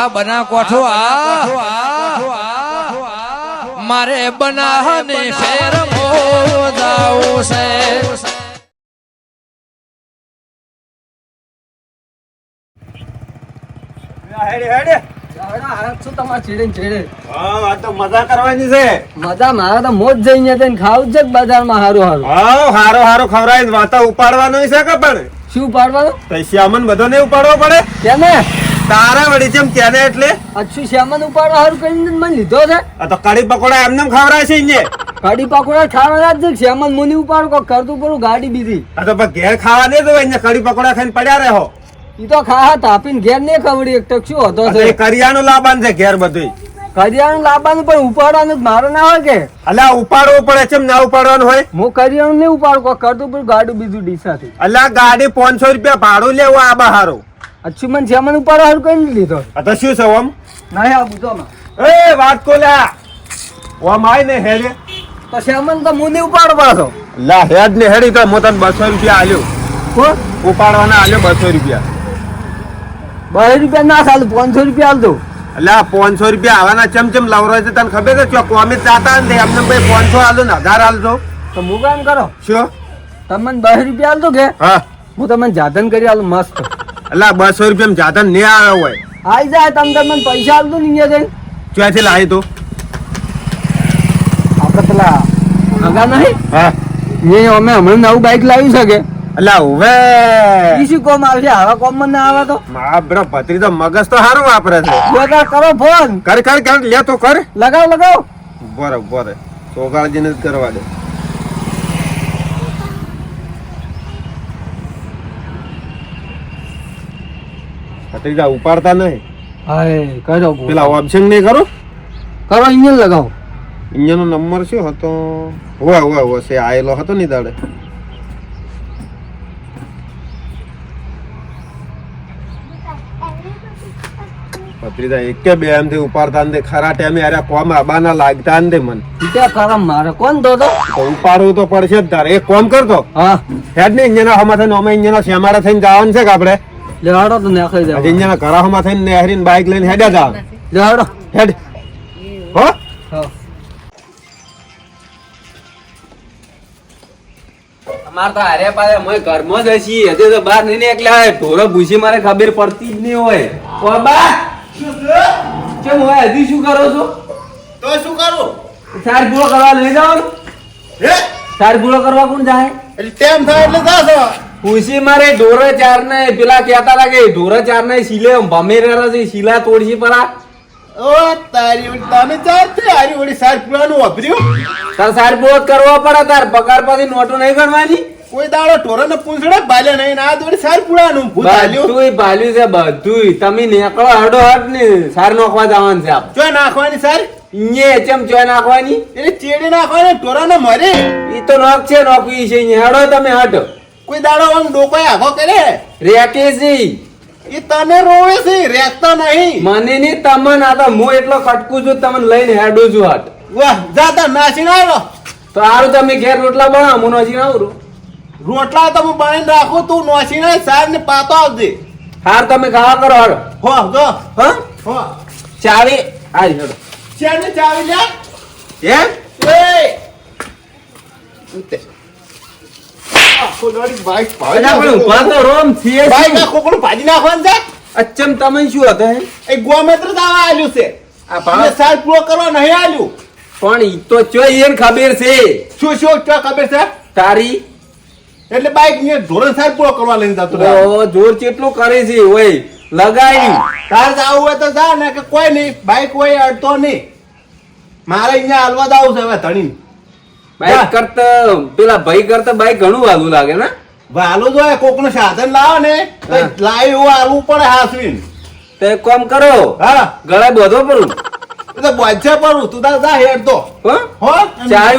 આ બના કોઠો આ મારે બનાહને શેર મોદાવું છે. મજા કરવાની છે. મજા મારે તો મોજ જઈને ખાવું જ છે બજારમાં હારું હારું? હા હારો હારો ખવડાવીને વાતા ઉપાડવાનો છે કે પણ? શું ઉપાડવાનું? તો શ્યામન બધો ને ઉપાડવો પડે. કેને? તારા વળી જેમ તેને એટલે? અચ્છું શ્યામન ઉપાડવા હારું કરીને મને લીધો છે? આ તો કઢી પકોડા એમને એમ છે અહીંયા કઢી પકોડા ખાવાના જ શ્યામન મુની ઉપાડ કો કરતું પડું ગાડી બીજી. આ તો પણ ઘેર ખાવા દે તો અહીંયા કઢી પકોડા ખાઈને પડ્યા રહો. ઈ તો ખા તાપીને ઘેર નહીં ખવડી એક ટક શું હતો છે? કરિયાનું લાબાન છે ઘેર બધું કરિયાણું લાવવાનું પણ ઉપાડવાનું જ મારો ના હોય કે? અલા ઉપાડવો પડે છે ના ઉપાડવાનું હોય? હું કરિયાણું નહીં ઉપાડ કરતું પડું ગાડું બીજું ડીસાથી. અલ્યા ગાડી પાંચસો રૂપિયા ભાડું લેવું આ બહારો. અચ્છું જમન ઉપાડવા હારું કરીને લીધો. આ તો શું છે ઓમ? નહીં આ બુધોમાં એ વાત કોલ્યા ઓમ આય ને હેડે. તો શ્યામન તો મુની ઉપાડ પાછો લા હેડ ને હેડી તો મોતન તને બસો રૂપિયા આલ્યો. કો ઉપાડવાના આલ્યો બસો રૂપિયા. 200 રૂપિયા ના સાલ 500 રૂપિયા આલ દો આ પાંચસો રૂપિયા આવવાના ચમચમ લાવરો છે તને ખબર છે? ચોક અમે ચાતા ને એમને ભાઈ પાંચસો આલો ને હજાર આલજો તો હું કામ કરો. શું? તમને દસ રૂપિયા હાલ દો કે? હા. હું તમને જાતન કરી આલું મસ્ત. એટલે આ બસો રૂપિયા જાતા ને આવ્યો હોય. આઈ જાય તમે તમને પૈસા હાલ દો ને અહીંયા જઈને. ક્યાંથી લાવી તું? આપણે પેલા આગા નહીં? હા. એ અમે હમણાં નવું બાઇક લાવી શકે એટલે હવે બીજું કોમ આવશે આવા કોમ મને આવે તો? મા બ્રો પત્રી તો મગજ તો સારું વાપરે છે. બે કરો ફોન કર કર કર લે તો કર. લગાવ લગાવ. બરાબર બોરે સોગાળજીને જ કરવા દે. પત્રીજા ઉપાડતા નહીં. હાય કરો પેલા ઓપ્શન નહીં કરો? કરો અહીંયા લગાવો. અહીંયાનો નંબર શું હતો? હોય હોય હોય છે આયેલો હતો ને દાડે. પત્રીતા એક કે બે એમથી ઉપાડતા ને ખરા ટાઈમે અરે કોમ આબાના લાગતા ને મન. ત્યાં ખરા મારે કોણ દો તો? ઉપાડવું તો પડશે જ તારે. એક કોમ કરતો હા. હેડ ને અહીંયા હમા થઈને અમે અહીંયા શ્યામાળા થઈને જવાનું છે કે આપણે? લેવાડો તો નાખી આજે દેવા અહીંયા ઘરા હમા થઈને નેહરીન બાઇક લઈને હેડ્યા જવાનું લેવાડો હેડ. હો? અમાર તો હારે પાડે મોય ઘરમાં જ હશી. હજે તો બહાર નહીં એકલા ઢોરો ભૂસી મારે ખબર પડતી જ નહીં હોય. ઓ બા! કેમ હોય? હજી શું કરો છો? તો શું કરું? સાર પૂરો કરવા લઈ જાવ હે? સાર પૂરો કરવા કોણ જાય? એટલે ટાઈમ થાય એટલે જાશો. ભૂસી મારે ઢોરો ચાર ને પેલા કેતા હતા કે ઢોરો ચાર ને શીલે ભમે રહેલા છે શીલા તોડશી પરા ઓ તારી તમે ચાલતી આરી ઓડી સાર પુરાનું વાપર્યું. તાર સાર બોત કરવો પડે તાર પગાર પાછી નોટો નહીં ગણવાની. કોઈ દાડો ટોરાને પૂંછડે બાલે નહીં આ દોડી સાર પુરાનું ભૂત બધુંય ભાલ્યું છે બધુંય. તમે નેકળો હડો હટ ને સાર નોખવા જવાનું છે આપ. જો નાખવાની સાર? ઇnye ચમ ચોય નાખવાની? એટલે ચેડી નાખવાની ટોરાને મરે. ઈ તો નોક છે નોકવી છે. હેડો તમે હટ. કોઈ દાડો આમ ડોકો આખો કરે? રેકેશી એ તને રોવે છે રેખતા નહીં. મને ની તમન આ તો હું એટલો ખટકું છું તમને લઈને હેડું છું હટ. વાહ જાતા નાસી આવ્યો તો હારું તમે ઘેર રોટલા બનાવો હું નોજી આવું રોટલા તો હું બનાવીને રાખું તું નોસી ના સાહેબ ને પાતો આવજે. હાર તમે ખાવા કરો હડો હો જો. હા? હો. ચાવી આજ હેડો. ચાને ચાવી લે એમ એ! આખો અચ્છમ તમે શું હતો એ ગોમેત્ર દાવા આલ્યું છે. આ ભાવ- એટલે પૂરો કરવા નહીં આલ્યું. પણ ઈ તો ચોય એને ખબર છે. શું શું તો ખબર છે? તારી? એટલે બાઈક ને ધોરણ સાહેબ પૂરો કરવા લઈને જતો ઓ જોર કેટલું કરે છે ઓય લગાડ્યું તાર જાવું હોય તો જા ને કે કોઈ નહીં બાઈક હોય અડતો નહીં. મારે અહીંયા હાલવા દાવું છે હવે ધણી બાઈક કરતા પેલા ભાઈ કરતા બાઈક ઘણું વાલું લાગે ને? વાલું તો કોકનું સાધન લાવો ને. લાવી એવું આવું પડે હાસવીન. તે કોમ કરો હા. ગળે બધો પડું તો બોજે પડું તું તાર જા હેડ તો. હો? હો?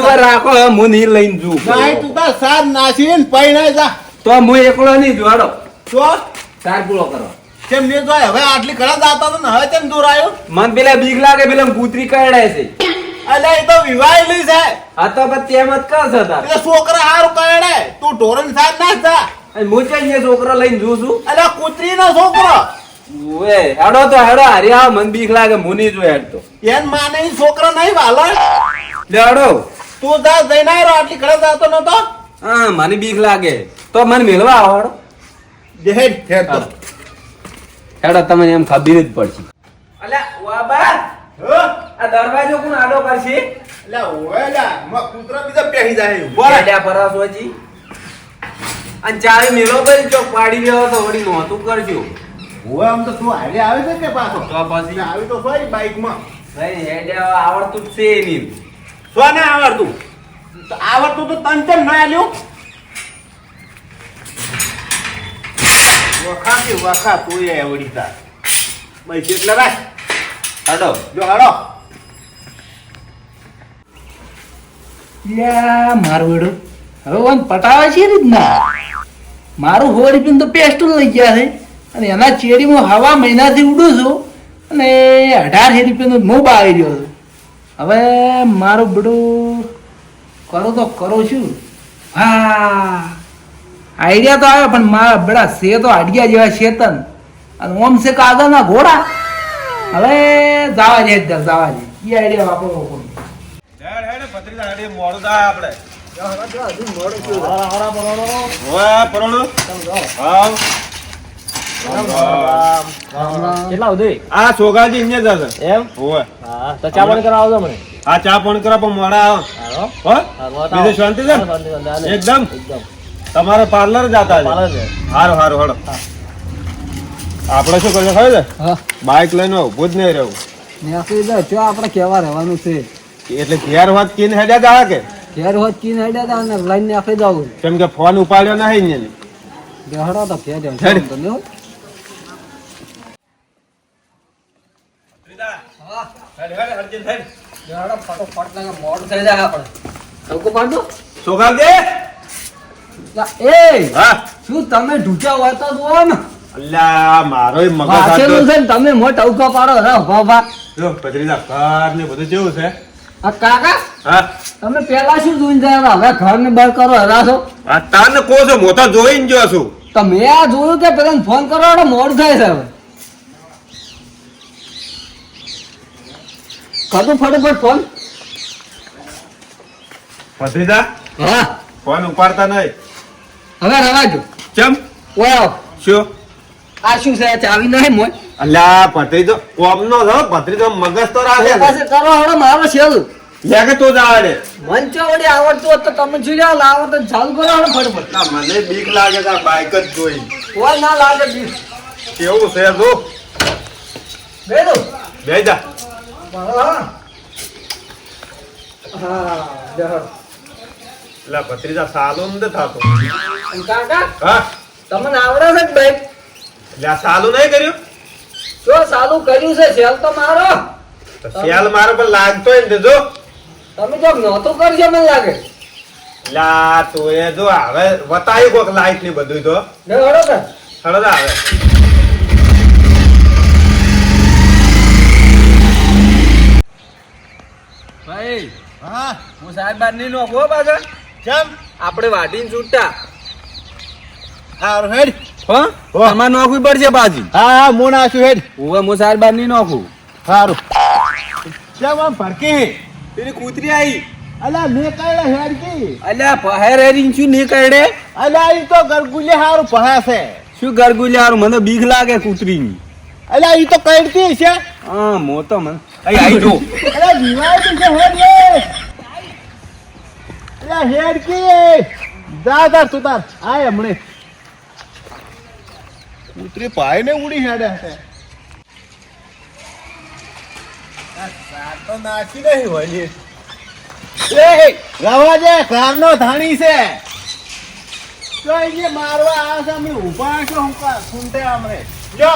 વાર રાખો હું નહીં લઈને જુ ભાઈ તું તાર સાત નાસીને પૈ ના જા. તો હું એકલો નહીં જોડો. તો? તાર પૂરો કરો. કેમ નહીં જોય? હવે આટલી ઘણા દાતા તો ને હવે કેમ દૂર આવ્યો મન પેલા બીક લાગે પેલા કૂતરી કરડે છે. અલ્યા એ તો વિવાહેલી છે. આ તો પછી તેમ જ કર છે એ છોકરા હારું કરડે તું ઢોરણ સાત ના જા. હું કઈ છોકરો લઈને જોઉં છું? અલે કૂતરી નો છોકરો. ઓએ હેડો તો હેડો હરી આવ મન બીક લાગે મુની જો હેડ તો એન માને છોકરો નહીં વાલો. લે હેડો. તું જા જઈને આવ્યો આટલી ઘરે જાતો નતો. હા મને બીક લાગે. તો મને મેળવા આવો હેડો. જે હેડ હેડ તો. હેડો તમને એમ ખબર જ પડશે. અલ્યા વાબા? આ દરવાજો કોણ આડો કરશે? અલ્યા ઓયલા લા માં કૂતરા બીજા પેહી જાય બોલા. બોલ્યા પરાસોજી અન ચાવી મેલો પર ચોક પાડી રહ્યો તો વડી નો તું કરજો ઓય આમ તો તું હારે આવે છે કે પાછો? તો પછી. આવી તો ભાઈ બાઈકમાં ભાઈ હેડ્યા આવડતું જ છે નહીં શું ના આવડતું? તો આવડતું તો તન તન ના આલ્યું? વખા કે વખા તું એ આવડી તા. ભાઈ કેટલા રાખ? હેડો જો હાડો યા મારવડો હવે ઓન પટાવે છે રીતના મારું સો રૂપિયા તો પેસ્ટલ લઈ ગયા છે. અને એના ચેડીમાં હવા મહિનાથી ઉડું છું. અને અઢાર રૂપિયાનો મોબ આવી રહ્યો છું. હવે મારું બધું કરો તો કરો છું. હા. આઈડિયા તો આવ્યો પણ મારા બેડા છે તો આડિયા જેવા શેતન. અને ઓમ છે કાગળના ઘોડા. હવે જવા દે જવા દે. એ આઈડિયા વાપરો કોઈ હેડ હેડ પત્રી હેડ મોડું થાય આપણે તમારે પાર્લર જતા. હારું હારું હાલો. આપણે શું કરવું ખબર છે? બાઇક લઈને ઊભું જ નહીં રહેવું. નેકળી જાય ત્યાં આપણે કેવા રહેવાનું છે. એટલે ઘેર વાત કીને હેડ્યા જા કે? ઘેર વાત કીને હેડ્યા હતા ને લાઈન ને આખી જવું કેમ કે ફોન ઉપાડ્યો નહીં ને બેહડો તો ઘેર જાવ. તો દે હા. શું તમે ઢૂચા હોય તો જુઓ ને. અલ્યા મારો મગજ છે તમે મો ટવકા પાડો રે બાબા જો પથરીલા ઘર ને બધું કેવું છે. આ કાકા હા. તમે પેલા શું જોઈને જાય હવે ઘર ને બહાર કરો હરાશો આ તાને કો છો મોટા જોઈને જો છું. તમે આ જોયું કે પેલા ફોન કરો એટલે મોડ થાય છે હવે. કરું ફટાફટ ફોન પથરીલા હા. ફોન ઉપાડતા નહીં. હવે રવાજો. ચમ? ઓય આવો. શું? આ શું છે? ચાવી નહીં મોય? અલ્યા પથરી તો કોમ નો છો? પથરી તો મગજ તો રાખે પાસે કરો હવે મારો છેલ. લે કે તું જાવે ને મંચો વળી આવડતું તો તમે જોઈ લાવો તો ચાલુ કરો હવે ફટાફટ. ના, મને બીક લાગે છે બાઈક જ જોઈ. કોઈ ના લાગે બીસ કેવું છે જો બે દો બે જા. હા. હા બેહો. એટલે ભત્રીજા સાલો નથી થતો. કાકા હા? તમને આવડે છે બાઈક આ સાલું નહીં કર્યું? શું ચાલુ કર્યું છે સેલ તો મારો. સેલ મારો પણ લાગતો ને જો. તમે જો નહોતું કરજો મને લાગે. લા તો એ જો હવે વતાવી કોક લાઈટની બધું તો. હળો ને હળદ આવે. ભાઈ હા? હું સાહેબ બારની નોખો પાછળ. ચમ? આપણે વાટીને છૂટતા. હા હેડ. હો? તમારે નોખવી પડશે પાછી. હા હા હું નાશું હેડ. હું હું સાર બાર નહીં નોખું. સારું ચમ આમ ફરકી? પેલી કૂતરી આવી અલા મેં કઈ હેડ કી? અલ્યા પહેર હેરીન શું નહીં કરડે અલા ઈ તો ગરગુલે હારું પહાશે શું ગરગુલે હારું? મને બીક લાગે કૂતરીની. અલા ઈ તો કઈડતી છે. હા મો તો મને. અહીં આવી જો. અલા જીવાય તું છે હેડ રે અલા હેડ કી? જા તાર તું તાર. આય હમણે. ઉતરી પાય ને ઉડી હેડે. હશે નાચી નહીં વળી. એ રવા દે કારનો ધાણી છે. તો અહીંયા મારવા આ અમે ઊભા છો હું કા ખૂંટે આમરે. જો.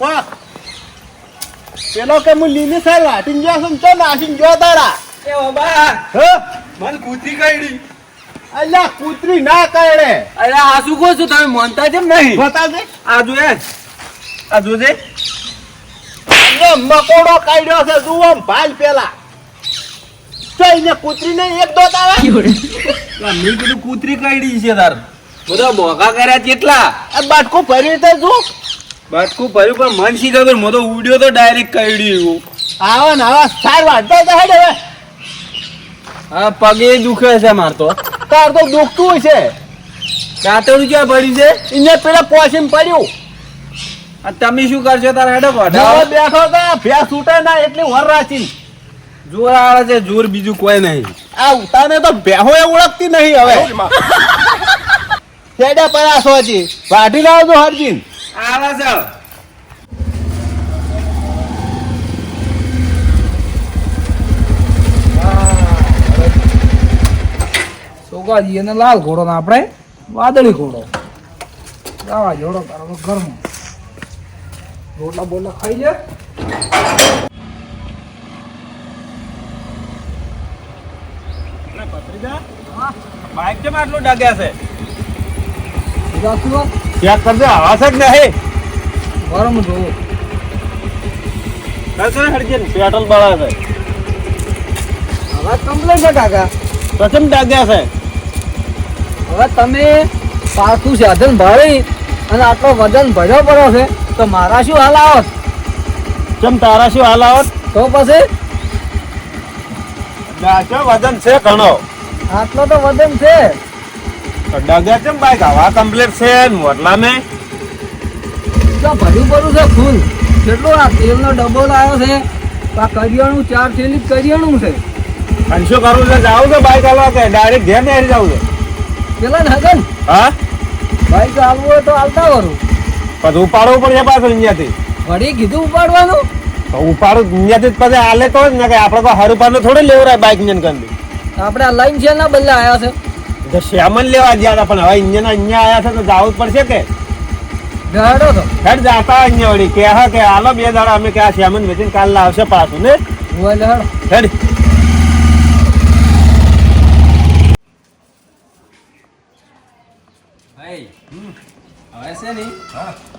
વાહ. પેલો કે હું લીલી સાર વાટીને ગયો છું તો નાસીને ગયો તારા. એ બાબા હે? મને કૂતરી કરડી અલ્યા કૂતરી ના કરડે. અરે આ શું કહો છો? તમે માનતા કેમ નહીં. બતાવજે આ જોએ આ જોજે મકોડો કાઢ્યો છે જુઓ આમ ભાલ પેલા. તો એને કૂતરી ને એક દોત આવે. મેં કીધું કૂતરી કાઢી છે તાર. બધા મોગા કર્યા કેટલા? આ બાટકો ભરી તો. જો બાટકું ભર્યું પણ મન શી ખબર મો તો ઉડ્યો તો ડાયરેક્ટ કઈડ્યું આવા ને આવા સાર વાંધો તો હેડ હવે. હા પગે દુખે છે માર તો. તાર તો દુખતું હોય છે. દાંતણું ક્યાં પડ્યું છે? એને પેલા પોસીમ પડ્યું. આ તમે શું કરશો તારા હેડો કોઠા બેઠો હતા ભેંસ છૂટે ના એટલે વર રાખી જોર આવે છે જોર બીજું કોઈ નહીં. આ ઉતાને તો બેહો એ ઓળખતી નહીં હવે. હેડા પરાસો હજી. વાઢી લાવજો તો હરજીન. આવે છે. સોગાજી અને લાલ ઘોડો ને આપણે વાદળી ઘોડો. ગાવા જોડો તારો ઘરમાં રોટલા બોટલા ખાઈ લે. બાઈક કેમ આટલું ડગ્યા છે? ચેક કરજો આવા છે કે નહીં. ગરમ જોવો પેટ્રોલ બળા છે. હવે કમ્પ્લેન છે કાકા. પ્રથમ ડાગ્યા છે? હવે તમે પાછું સાધન ભાળી અને આટલો વજન ભર્યો પડ્યો છે તો મારા શું હાલ આવત? કેમ તારા શું હાલ આવત? તો પછી? વજન છે ઘણો. આટલો તો વજન છે. ડગ્યા કેમ બાઈક હવા કમ્પ્લીટ છે? મોટલા મેં ભર્યું પડ્યું છે ફૂલ કેટલો આ તેલનો ડબ્બો લાવ્યો છે? આ કરિયાણું ચાર થેલી કરિયાણું છે. અને શું કરવું છે? જાવ છે બાઈક હાલવા કે? ડાયરેક્ટ ઘેર ને જાવ છે? પેલા હગન. હા? બાઈક આવવું હોય તો હાલતા વરું. પછી ઉપાડવું પડશે પાછું અહીંયાથી. વળી કીધું ઉપાડવાનું? તો ઉપાડું અહીંયાથી જ પછી હાલે તો જ ને કે આપણે કોઈ થોડું લેવું રહ્યા બાઈક ઇન્જિન કરી આપણે આ લાઈન છે ના બદલે આવ્યા છે. તો શ્યામન લેવા ગયા હતા પણ હવે ઇન્જન અહીંયા આવ્યા છે તો જવું જ પડશે કે? ગાડો તો. હેડ જાતા અહીંયા વળી. કે હા કે હાલો બે દાડા અમે કે આ શ્યામન વેચીને કાલ લાવશે પાછું ને? હેડ ભાઈ હવે છે ને?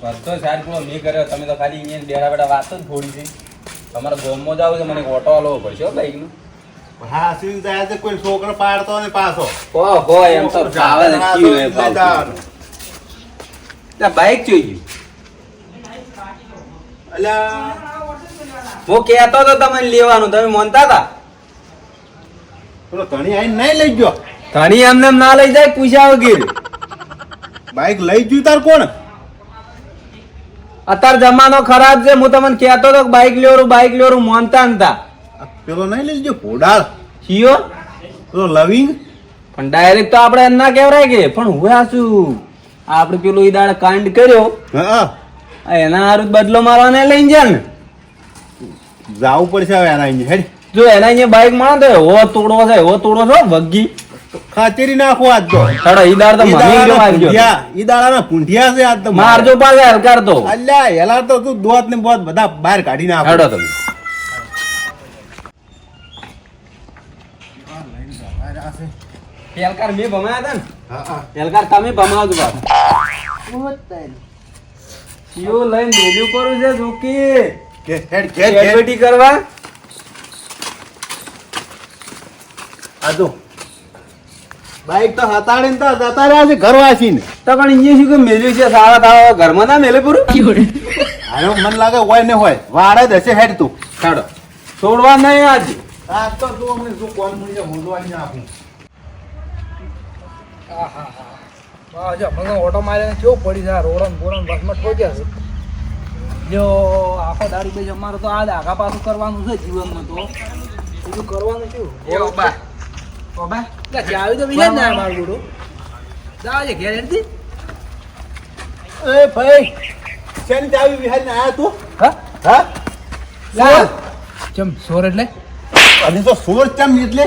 બધો સાર પૂરો મેં કર્યો. તમે તો ખાલી અહીંયા બેઠા બેઠા વાત જ થોડી છે. તમારા ગોમમાં જાવ છે મને ઓટો આલવો પડશે બાઈકનું હા સીન જાય છે કોઈ છોકરો પાડતો ને પાછો. હો હો એમ તો ફાવે ને કયું એ બાઈક જોઈ અલ્યા. હું કહેતો તો તમને લેવાનું. તમે માનતા હતા ધણી આઈને નહીં લઈ ગયો. ઘણી એમને એમ ના લઈ જાય પૂછ્યા વગર. બાઈક લઈ ગયું તાર કોણ? અત્યારે જમાનો ખરાબ છે હું તમને કહેતો તો બાઈક લેવરું બાઈક લેવરું માનતા નતા પેલો નહીં લઈ ગયો? ઘોડાળ. કયો? પેલો લવિંગ? પણ ડાયરેક્ટ તો આપણે એમ ના કહેવાય કે પણ હું આ શું? આપણે પેલું ઈ દાડ કાંડ કર્યો. હા. એના હારું બદલો મારવાને લઈને જાય ને. જાવું પડશે હવે એના અહીંયા હેડ. જો એના અહીંયા બાઈક મારો તો એવો તોડો છે એવો તોડો છો વગી. ખાચેરી નાખો આજ તો. હેડો ઈ દાડ તો મને જો મારજો ઈ દાડાના પૂંઠિયા છે આજ તો મારજો પાછા હલકાર તો. અલ્યા એલા તો તું દોત ને બોત બધા બહાર કાઢી નાખો. હેડો તમે. પેલકાર મેં ભમાયા હતા ને? હા, હા. પેલકાર તમે ભમાવજો પાછા. યો લઈને મેલ્યું પડું છે જોકી. કે હેડ ઘેર ઘેર એડવર્ટી કરવા. બાઈક તો હતાડીને તો જતા રહ્યા છે ઘરવાસીને તો પણ અહીંયા શું કે મેલ્યું છે? સારા તારા ઘરમાં ના મેલે પૂરું? આનો મન લાગે હોય ને હોય. વાળે જ હશે હેડ તું. હેડો. છોડવા નહીં આજ. આ તો તું અમને શું કોણ મળી જાય નાખું. જો મને ઓટો મારીને કેવું પડી જાય રોડન બોરન બસમાં ઠોક્યા છે? જો આખો દાડી બેજ અમારે તો આ આગા પાછું કરવાનું છે જીવનમાં તો. બીજું કરવાનું શું ઓબા એટલે ચાવી તો બીજા ના મારું ગુડું જાવ ઘેર હેડતી એ ભાઈ શેની ચાવી વિહારીને આયા તું હા હા લા ચમ સોર એટલે હજી તો સોર ચમ એટલે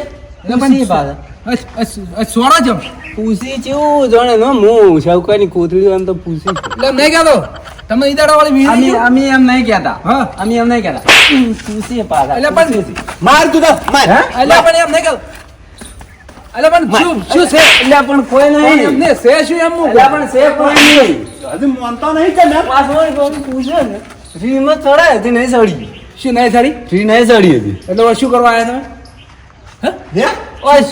અસ અસ સોરા ચમ પૂછી ચેવું જાણે નો હું શૌકાની કોથળી એમ તો પૂછી એટલે નહીં કહેતો તમે ઈદાડા વાળી અમે અમે એમ નહીં કહેતા હા અમે એમ નહીં કહેતા પૂછી પાછા એટલે પણ માર તું તો માર એટલે પણ એમ નહીં કહેતો એટલે પણ શું શું છે? એટલે પણ કોઈ નહીં. એમને છે શું એમ એટલે પણ છે કોઈ નહીં. હજી મોનતો નહીં કે મેં પાસવર્ડ કોઈ પૂછે ને રીમાં ચડાય હતી નહીં ચડી. શું નહીં ચડી? રી નહીં ચડી હતી એટલે શું કરવા આવ્યા તમે? હે? ઓય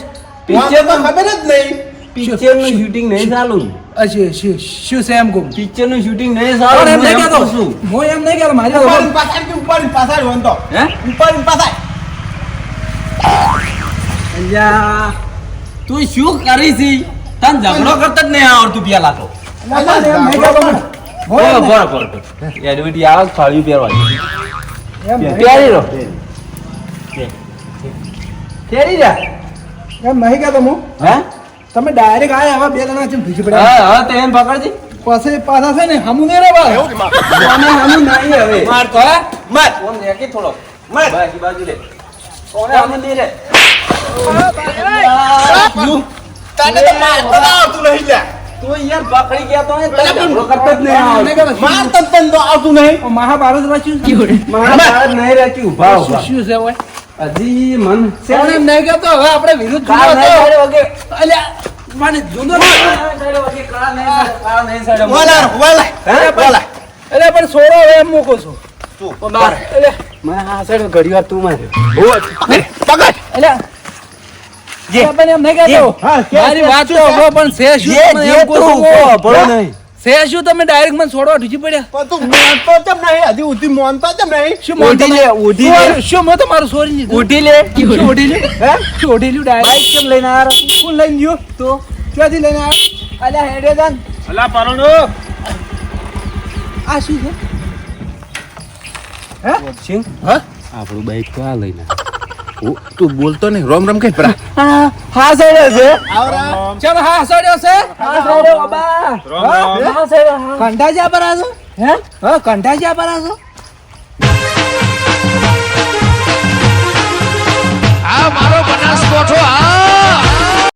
પિક્ચર તો ખબર જ નહીં. પિક્ચરનું શૂટિંગ નહીં ચાલુ. અચ્છા શું શું છે એમ કહું? પિક્ચરનું શૂટિંગ નહીં ચાલુ. સારું એમ હું નહીં એમ કહેતો? કહું હું એમ નહીં કહેતો મારી ઉપર પાછળ કે ઉપાડીને પાછળ વંતો હે? ઉપર પાછળ અલ્યા તું શું કરી છી? તને ઝઘડો કરતા જ નહીં આવડતું પેલા તો. બરો બરો એડમિટી આવે ફાળ્યું પહેરવાની. એમ પહેરી રહો પહેરી. જા એમ નહીં કહેતો હું. હે? તમે ડાયરેક્ટ આયા આવા બે જણા છે ભીજી પડ્યા. હા હા તો એમ પકડજી. પાસે પાછા છે ને હમું નહીં રે બા હમુ હમું નહીં હવે. માર તો હે. માર. કોણ કે થોડો માર. બાકી બાજુ લે. કોને હમું નહીં તને તો મારતો ના આવતું નહીં લ્યા તું યાર પકડી ગયા તો ઝઘડો કરતા જ નહીં. કહેતો. માર તને તને તો આવતું નહીં. મહાભારત વાંચ્યું છે? નહીં રહેતી ઊભા શું શું છે ઓય? હજી મન પણ એમ નહીં કહેતો? હવે આપણે વિરુદ્ધ વગે. અલ્યા, મને જુદો નહીં સાડે વગે, નહીં સાડે, કાળ નહીં સાડે. બોલા બોલા હે? બોલા એટલે પણ છોરો હવે એમ મૂકો છો. તું બાર. એટલે મને આ ઘડી વાર તું માર્યો. પકડ. એટલે પણ એમ નહીં કહેતો. મારી વાત તો હવે પણ છે શું જે- તમે જે એમ કહો છો? તું કહો, ભલો નહીં. છે શું તમે ડાયરેક્ટ મને છોડવા ઢૂંચી પડ્યા? પણ તું માનતો કેમ નહીં. હજી ઉધી માનતો કેમ નહીં. શું માનતો લે, નહીં? લે. શું- શું તમારું સોરી લે. શું લ્યું? હે? શું ઓઢી લ્યું direct? કેમ લઈને કોણ લઈને ગયો? તો? ક્યાંથી લઈને આવ્યો અલ્યા હેડે જાન. અલા પરણો. આ શું છે? હા આપણું બાઈક તો આ લઈને. તું બોલતો નહીં. રોમ રોમ કઈ પરા હા સડ્યો છે ચલો હા સડ્યો છે હા સડ્યો બાબા હા સડ્યો કંઠા જ્યાં પર આছো હે હા કંઠા જ્યાં પર આ મારો બનાસકોઠો, આ